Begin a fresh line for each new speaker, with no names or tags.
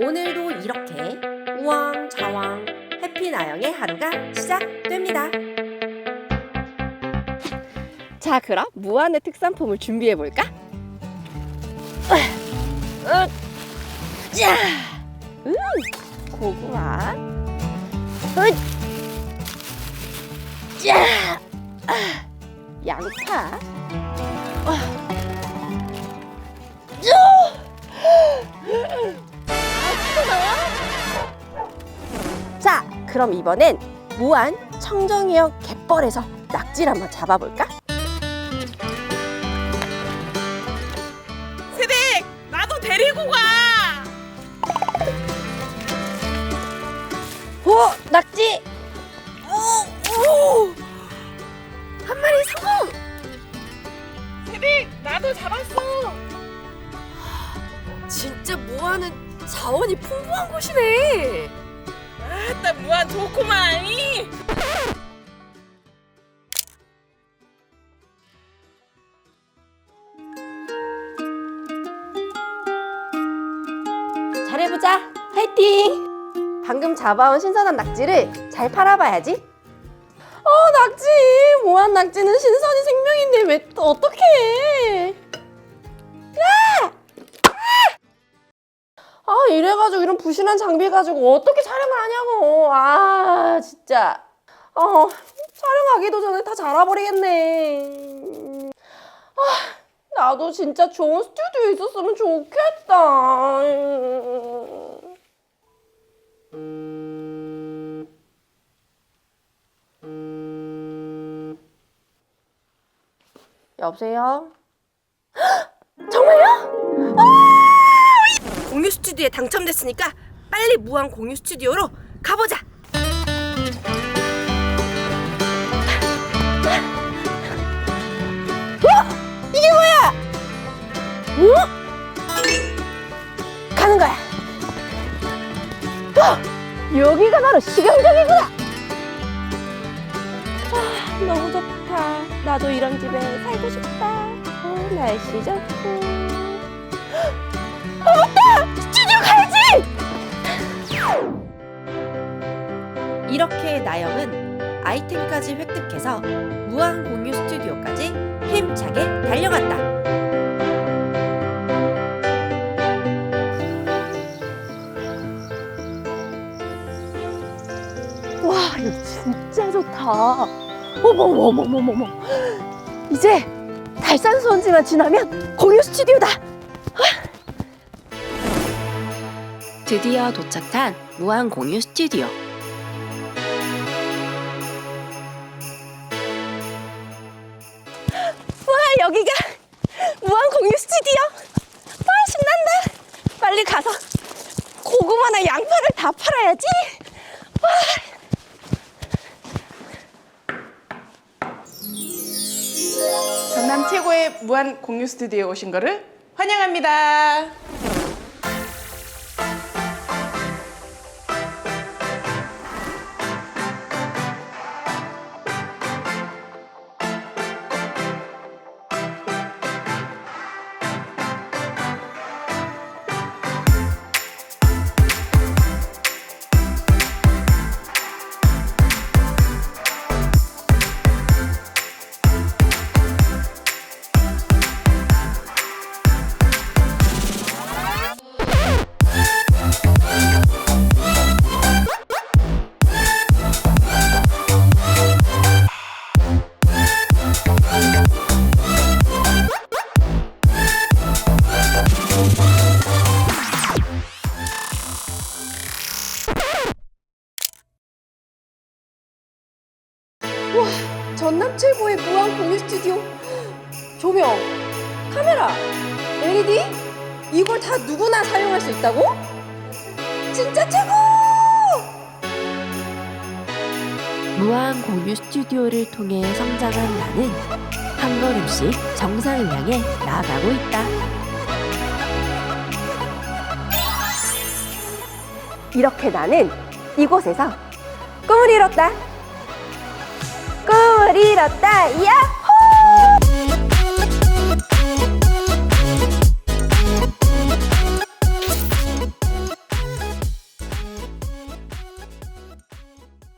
오늘도 이렇게 우왕 좌왕 해피 나영의 하루가 시작됩니다.
자, 그럼 무한의 특산품을 준비해 볼까? 자, 음, 고구마. 으, 자, 아, 양파. 아, 자, 그럼 이번엔 무한 청정이역 갯벌에서 낙지를 한번 잡아볼까?
세댁 나도 데리고 가.
오, 낙지! 오, 오! 한 마리 성공!
세댁 나도 잡았어.
진짜 무한은 자원이 풍부한 곳이네.
아따 무한 좋구만 이.
잘해보자. 화이팅! 방금 잡아온 신선한 낙지를 잘 팔아봐야지. 어, 낙지! 무한 낙지는 신선이 생명인데 왜 또 어떡해! 야! 아, 이래가지고 이런 부실한 장비 가지고 어떻게 촬영을 하냐고. 아, 진짜. 어, 촬영하기도 전에 다 자라버리겠네. 아, 나도 진짜 좋은 스튜디오 있었으면 좋겠다. 여보세요? 정말요? 아! 공유 스튜디오에 당첨됐으니까 빨리 무한 공유 스튜디오로 가보자. 어? 이게 뭐야? 어? 가는 거야. 어, 여기가 바로 식용적이구나. 아, 너무 좋다. 나도 이런 집에 살고 싶다. 어, 날씨 좋고. 어, 맞다! 스튜디오 가야지!
이렇게 나영은 아이템까지 획득해서 무한 공유 스튜디오까지 힘차게 달려갔다.
와, 이거 진짜 좋다. 어머머머머머머. 이제 달산 수원지만 지나면 공유 스튜디오다.
드디어 도착한 무한 공유 스튜디오.
와, 여기가 무한 공유 스튜디오. 와, 신난다. 빨리 가서 고구마나 양파를 다 팔아야지.
전남 최고의 무한 공유 스튜디오에 오신 거를 환영합니다.
최고의 무한 공유 스튜디오. 조명, 카메라, LED 이걸 다 누구나 사용할 수 있다고? 진짜 최고!
무한 공유 스튜디오를 통해 성장한 나는 한 걸음씩 정상을 향해 나아가고 있다.
이렇게 나는 이곳에서 꿈을 이뤘다. 꿈을 이뤘다. 야호!